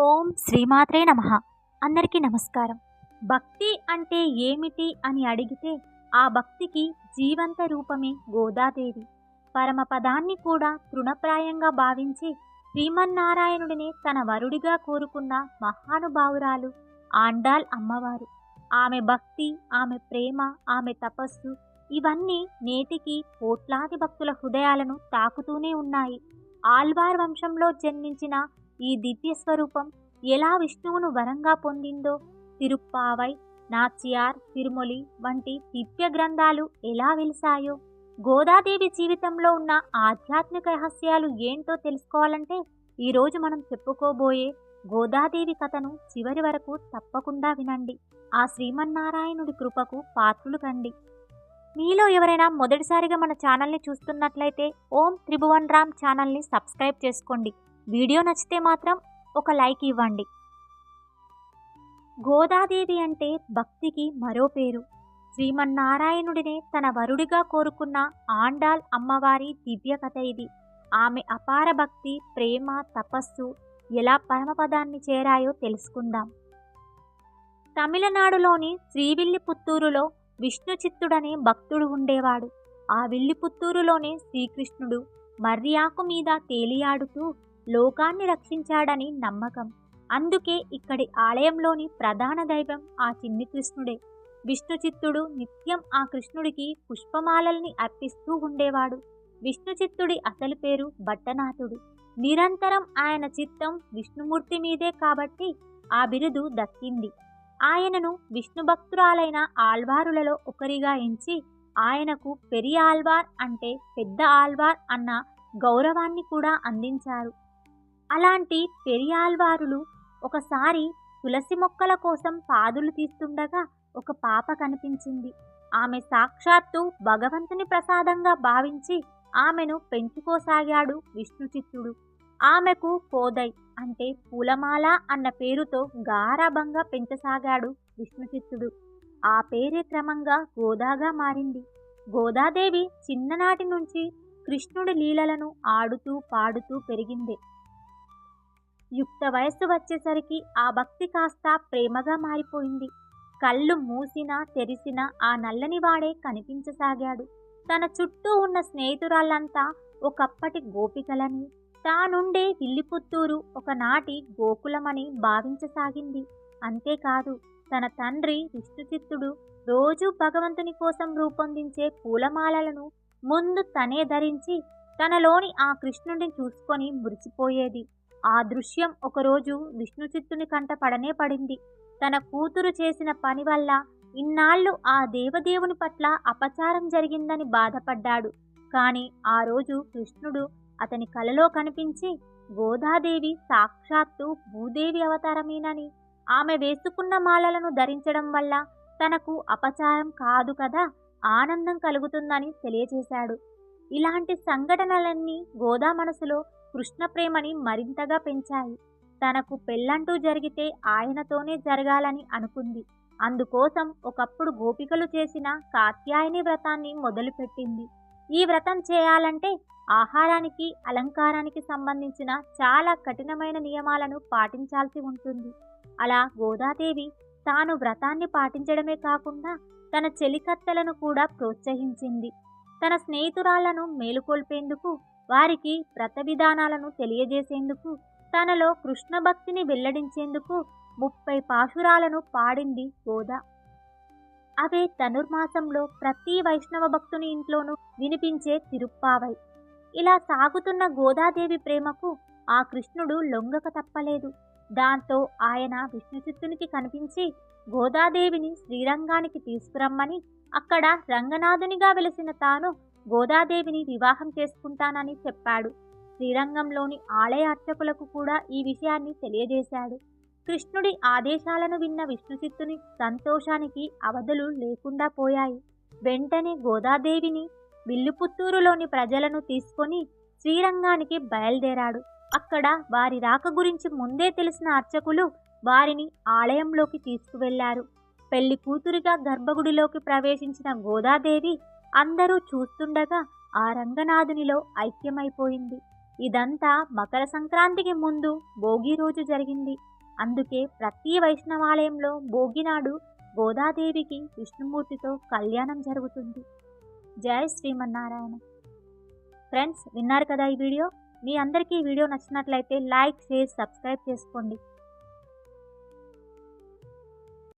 ఓం శ్రీమాత్రే నమ. అందరికీ నమస్కారం. భక్తి అంటే ఏమిటి అని అడిగితే ఆ భక్తికి జీవంత రూపమే గోదాదేవి. పరమపదాన్ని కూడా తృణప్రాయంగా భావించి శ్రీమన్నారాయణుడిని తన వరుడిగా కోరుకున్న మహానుభావురాలు ఆండాల్ అమ్మవారు. ఆమె భక్తి ఆమె ప్రేమ ఆమె తపస్సు ఇవన్నీ నేటికి కోట్లాది భక్తుల హృదయాలను తాకుతూనే ఉన్నాయి. ఆల్వార్ వంశంలో జన్మించిన ఈ దివ్య స్వరూపం ఎలా విష్ణువును వరంగా పొందిందో? తిరుప్పావై నాచియార్ తిరుమొలి వంటి దివ్య గ్రంథాలు ఎలా వెలిసాయో గోదాదేవి జీవితంలో ఉన్న ఆధ్యాత్మిక రహస్యాలు ఏంటో తెలుసుకోవాలంటే ఈరోజు మనం చెప్పుకోబోయే గోదాదేవి కథను చివరి వరకు తప్పకుండా వినండి. ఆ శ్రీమన్నారాయణుడి కృపకు పాత్రులు కండి. మీలో ఎవరైనా మొదటిసారిగా మన ఛానల్ని చూస్తున్నట్లయితే ఓం త్రిభువన్ రామ్ ఛానల్ని సబ్స్క్రైబ్ చేసుకోండి. వీడియో నచ్చితే మాత్రం ఒక లైక్ ఇవ్వండి. గోదాదేవి అంటే భక్తికి మరో పేరు. శ్రీమన్నారాయణుడినే తన వరుడిగా కోరుకున్న ఆండాల్ అమ్మవారి దివ్య కథ ఇది. ఆమె అపార భక్తి ప్రేమ తపస్సు ఎలా పరమపదాన్ని చేరాయో తెలుసుకుందాం. తమిళనాడులోని శ్రీవిల్లిపుత్తూరులో విష్ణు చిత్తుడనే భక్తుడు ఉండేవాడు. ఆ విల్లిపుత్తూరులోనే శ్రీకృష్ణుడు మర్యాకు మీద తేలియాడుతూ లోకాన్ని రక్షించాడని నమ్మకం. అందుకే ఇక్కడి ఆలయంలోని ప్రధాన దైవం ఆ చిన్ని కృష్ణుడే. విష్ణుచిత్తుడు నిత్యం ఆ కృష్ణుడికి పుష్పమాలల్ని అర్పిస్తూ ఉండేవాడు. విష్ణుచిత్తుడి అసలు పేరు భట్టనాథుడు. నిరంతరం ఆయన చిత్తం విష్ణుమూర్తి మీదే కాబట్టి ఆ బిరుదు దక్కింది. ఆయనను విష్ణు భక్తురాలైన ఆల్వారులలో ఒకరిగా ఎంచి ఆయనకు పెరి ఆల్వార్ అంటే పెద్ద ఆల్వార్ అన్న గౌరవాన్ని కూడా అందించారు. అలాంటి పెరియాల్వారులు ఒకసారి తులసి మొక్కల కోసం పాదులు తీస్తుండగా ఒక పాప కనిపించింది. ఆమె సాక్షాత్తు భగవంతుని ప్రసాదంగా భావించి ఆమెను పెంచుకోసాగాడు విష్ణుచిత్తుడు. ఆమెకు కోదై అంటే పూలమాల అన్న పేరుతో గారాభంగా పెంచసాగాడు విష్ణుచిత్తుడు. ఆ పేరే క్రమంగా గోదాగా మారింది. గోదాదేవి చిన్ననాటి నుంచి కృష్ణుడి లీలలను ఆడుతూ పాడుతూ పెరిగింది. యుక్త వయస్సు వచ్చేసరికి ఆ భక్తి కాస్త ప్రేమగా మారిపోయింది. కళ్ళు మూసినా తెరిసినా ఆ నల్లని వాడే కనిపించసాగాడు. తన చుట్టూ ఉన్న స్నేహితురాళ్ళంతా ఒకప్పటి గోపికలని తానుండే విల్లిపుత్తూరు ఒకనాటి గోకులమని భావించసాగింది. అంతేకాదు తన తండ్రి విష్ణుచిత్తుడు రోజు భగవంతుని కోసం రూపొందించే పూలమాలలను ముందు తనే ధరించి తనలోని ఆ కృష్ణుడిని చూసుకొని మురిసిపోయేది. ఆ దృశ్యం ఒకరోజు విష్ణుచిత్తుని కంట పడనే పడింది. తన కూతురు చేసిన పని వల్ల ఇన్నాళ్ళు ఆ దేవదేవుని పట్ల అపచారం జరిగిందని బాధపడ్డాడు. కాని ఆ రోజు కృష్ణుడు అతని కలలో కనిపించి గోదాదేవి సాక్షాత్తు భూదేవి అవతారమేనని. ఆమె వేసుకున్న మాలలను ధరించడం వల్ల తనకు అపచారం కాదు కదా ఆనందం కలుగుతుందని తెలియజేశాడు. ఇలాంటి సంఘటనలన్నీ గోదా మనసులో కృష్ణ ప్రేమని మరింతగా పెంచాయి. తనకు పెళ్ళంటూ జరిగితే ఆయనతోనే జరగాలని అనుకుంది. అందుకోసం ఒకప్పుడు గోపికలు చేసిన కాత్యాయని వ్రతాన్ని మొదలుపెట్టింది. ఈ వ్రతం చేయాలంటే ఆహారానికి అలంకారానికి సంబంధించిన చాలా కఠినమైన నియమాలను పాటించాల్సి ఉంటుంది. అలా గోదాదేవి తాను వ్రతాన్ని పాటించడమే కాకుండా తన చెలికత్తెలను కూడా ప్రోత్సహించింది. తన స్నేహితురాళ్ళను మేలుకొల్పేందుకు వారికి వ్రత విధానాలను తెలియజేసేందుకు తనలో కృష్ణ భక్తిని వెల్లడించేందుకు ముప్పై పాశురాలను పాడింది గోదా. అవే ధనుర్మాసంలో ప్రతి వైష్ణవ భక్తుని ఇంట్లోనూ వినిపించే తిరుప్పావై. ఇలా సాగుతున్న గోదాదేవి ప్రేమకు ఆ కృష్ణుడు లొంగక తప్పలేదు. దాంతో ఆయన విష్ణుచిత్తునికి కనిపించి గోదాదేవిని శ్రీరంగానికి తీసుకురమ్మని అక్కడ రంగనాథునిగా వెలిసిన తాను గోదాదేవిని వివాహం చేసుకుంటానని చెప్పాడు. శ్రీరంగంలోని ఆలయ అర్చకులకు కూడా ఈ విషయాన్ని తెలియజేశాడు. కృష్ణుడి ఆదేశాలను విన్న విష్ణుచిత్తుని సంతోషానికి అవధులు లేకుండా పోయాయి. వెంటనే గోదాదేవిని విల్లుపుత్తూరులోని ప్రజలను తీసుకొని శ్రీరంగానికి బయలుదేరాడు. అక్కడ వారి రాక గురించి ముందే తెలిసిన అర్చకులు వారిని ఆలయంలోకి తీసుకువెళ్ళారు పెళ్ళి కూతురిగా గర్భగుడిలోకి ప్రవేశించిన గోదాదేవి అందరూ చూస్తుండగా ఆ రంగనాథునిలో ఐక్యమైపోయింది. ఇదంతా మకర సంక్రాంతికి ముందు భోగి రోజు జరిగింది. అందుకే ప్రతి వైష్ణవాలయంలో భోగినాడు గోదాదేవికి విష్ణుమూర్తితో కళ్యాణం జరుగుతుంది. జై శ్రీమన్నారాయణ. ఫ్రెండ్స్ విన్నారు కదా ఈ వీడియో? మీ అందరికీ ఈ వీడియో నచ్చినట్లయితే లైక్ షేర్ సబ్స్క్రైబ్ చేసుకోండి.